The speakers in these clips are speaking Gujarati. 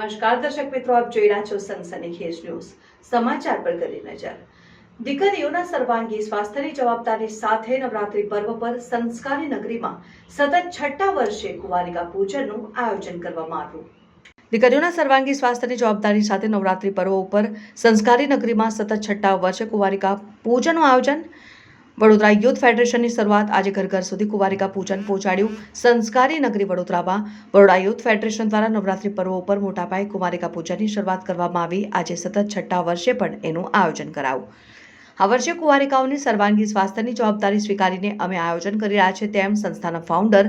નમસ્કાર દર્શક મિત્રો, આપ જોઈ રહ્યા છો સનસનીખેજ ન્યૂઝ. સમાચાર પર કરી નજર. દીકરીઓના સર્વાંગી સ્વાસ્થ્યની જવાબદારી સાથે નવરાત્રી પર્વ પર સંસ્કારી નગરીમાં સતત છઠ્ઠા વર્ષે કુવારિકા પૂજનનું આયોજન કરવામાં આવ્યું. દીકરીઓના સર્વાંગી સ્વાસ્થ્યની જવાબદારી સાથે નવરાત્રી પર્વ ઉપર સંસ્કારી નગરીમાં સતત છઠ્ઠા વર્ષે કુવારિકા પૂજનનું આયોજન વડોદરા યુથ ફેડરેશનની શરૂઆત આજે ઘર ઘર સુધી કુવારિકા પૂજન પહોંચાડ્યું. સંસ્કારી નગરી વડોદરામાં વડોદરા યુથ ફેડરેશન દ્વારા નવરાત્રી પર્વ ઉપર મોટા પાયે કુંવારિકા પૂજનની શરૂઆત કરવામાં આવી. આજે સતત છઠ્ઠા વર્ષે પણ એનું આયોજન કરાવ્યું આ વર્ષે કુંવારિકાઓની સર્વાંગી સ્વાસ્થ્યની જવાબદારી સ્વીકારીને અમે આયોજન કરી રહ્યા છે તેમ સંસ્થાના ફાઉન્ડર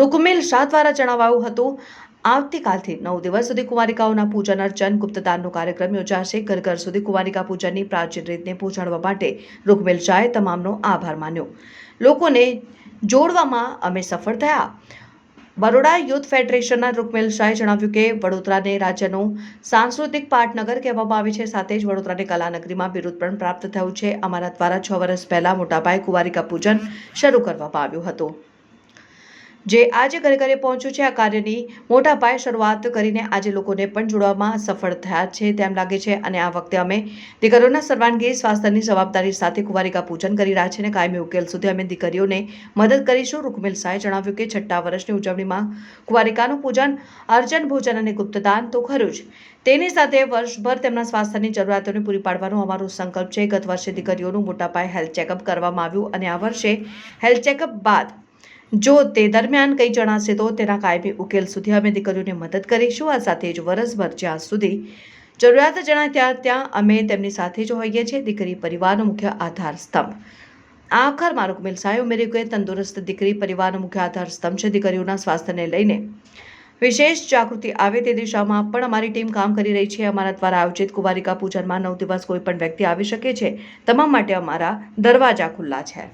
રૂકમેલ શાહ દ્વારા જણાવાયું હતું. આવતીકાલથી નવ દિવસ સુધી કુંવારિકાઓના પૂજન અર્ચન, ગુપ્તદાનનો કાર્યક્રમ યોજાશે. ઘર ઘર સુધી કુંવારિકા પૂજનની પ્રાચીન રીતને પહોંચાડવા માટે રૂકમેલ શાહે તમામનો આભાર માન્યો. લોકોને જોડવામાં અમે સફળ થયા. બરોડા યુથ ફેડરેશનના રૂકમેલ શાહે જણાવ્યું કે, વડોદરાને રાજ્યનું સાંસ્કૃતિક પાટનગર કહેવામાં આવે છે. સાથે જ વડોદરાને કલાનગરીમાં બિરુદ પણ પ્રાપ્ત થયું છે. અમારા દ્વારા છ વર્ષ પહેલાં મોટાભાઈ કુંવારિકા પૂજન શરૂ કરવામાં આવ્યું હતું. જે આજે ઘરે ઘરે પહોંચ્યું છે. આ કાર્યની મોટા પાયે શરૂઆત કરીને આજે લોકોને પણ જોડવામાં સફળ થયા છે. તેમ લાગે છે અને આ વખતે અમે દીકરીઓના સર્વાંગી સ્વાસ્થ્યની જવાબદારી સાથે કુંવારિકા પૂજન કરી રહ્યા છે અને કાયમી ઉકેલ સુધી અમે દીકરીઓને મદદ કરીશું. રૂકમિલ શાહે જણાવ્યું કે છઠ્ઠા વર્ષની ઉજવણીમાં કુંવારિકાનું પૂજન અર્ચન ભોજન અને ગુપ્તદાન તો ખરું જ. તેની સાથે વર્ષભર તેમના સ્વાસ્થ્યની જરૂરિયાતોને પૂરી પાડવાનો અમારો સંકલ્પ છે. ગત વર્ષે દીકરીઓનું મોટા પાયે હેલ્થ ચેકઅપ કરવામાં આવ્યું અને આ વર્ષે હેલ્થ ચેકઅપ બાદ જો તે દરમિયાન કંઈ જણાશે તો તેના કાયમી ઉકેલ સુધી અમે દીકરીઓને મદદ કરીશું. આ સાથે જ વરસભર જ્યાં સુધી જરૂરિયાત જણાય ત્યાં ત્યાં અમે તેમની સાથે જ હોઈએ છીએ. દીકરી પરિવારનો મુખ્ય આધાર સ્તંભ. આખરમાં રૂકમિલ શાહે ઉમેર્યું કે તંદુરસ્ત દીકરી પરિવારનો મુખ્ય આધાર સ્તંભ છે. દીકરીઓના સ્વાસ્થ્યને લઈને વિશેષ જાગૃતિ આવે તે દિશામાં પણ અમારી ટીમ કામ કરી રહી છે. અમારા દ્વારા આયોજિત કુંવારિકા પૂજનમાં નવ દિવસ કોઈ પણ વ્યક્તિ આવી શકે છે. તમામ માટે અમારા દરવાજા ખુલ્લા છે.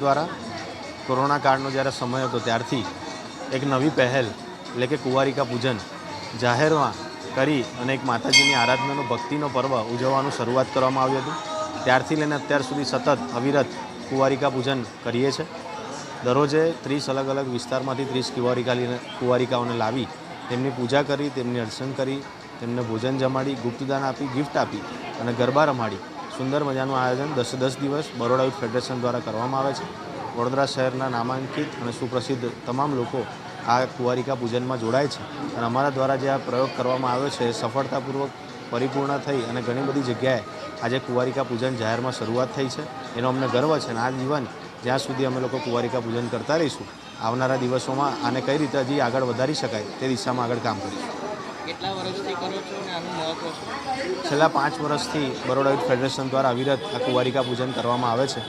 દ્વારા કોરોના કાળનો જ્યારે સમય હતો ત્યારથી એક નવી પહેલ, એટલે કે કુંવારિકા પૂજન, જાહેરમાં કરી અને એક માતાજીની આરાધનાનો ભક્તિનો પર્વ ઉજવવાનું શરૂઆત કરવામાં આવ્યું હતું. ત્યારથી લઈને અત્યાર સુધી સતત અવિરત કુંવારિકા પૂજન કરીએ છીએ દરરોજે ત્રીસ અલગ અલગ વિસ્તારમાંથી ત્રીસ કુંવારિકા કુંવારિકાઓને લાવી તેમની પૂજા કરી, તેમની અર્ચન કરી, તેમને ભોજન જમાડી, ગુપ્તદાન આપી ગિફ્ટ આપી અને ગરબા રમાડી. સુંદર મજાનું આયોજન દસ દસ દિવસ બરોડા યુથ ફેડરેશન દ્વારા કરવામાં આવે છે. વડોદરા શહેરના નામાંકિત અને સુપ્રસિદ્ધ તમામ લોકો આ કુંવારિકા પૂજનમાં જોડાય છે. અને અમારા દ્વારા જે આ પ્રયોગ કરવામાં આવ્યો છે સફળતાપૂર્વક પરિપૂર્ણ થઈ અને ઘણી બધી જગ્યાએ આજે કુંવારિકા પૂજન જાહેરમાં શરૂઆત થઈ છે. એનો અમને ગર્વ છે અને આ જીવન જ્યાં સુધી અમે લોકો કુંવારિકા પૂજન કરતા રહીશું, આવનારા દિવસોમાં આને કઈ રીતે હજી આગળ વધારી શકાય તે દિશામાં આગળ કામ કરીશું. છેલ્લા પાંચ વર્ષથી બરોડા યુથ ફેડરેશન દ્વારા અવિરત આ કુંવારિકા પૂજન કરવામાં આવે છે.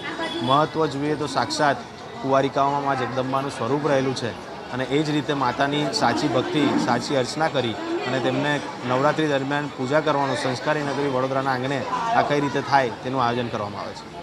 મહત્ત્વ જોઈએ તો સાક્ષાત કુંવારિકાઓમાં મા જગદંબાનું સ્વરૂપ રહેલું છે અને એ જ રીતે માતાની સાચી ભક્તિ, સાચી અર્ચના કરી અને તેમને નવરાત્રિ દરમિયાન પૂજા કરવાનું સંસ્કારી નગરી વડોદરાના આંગણે આ કઈ રીતે થાય તેનું આયોજન કરવામાં આવે છે.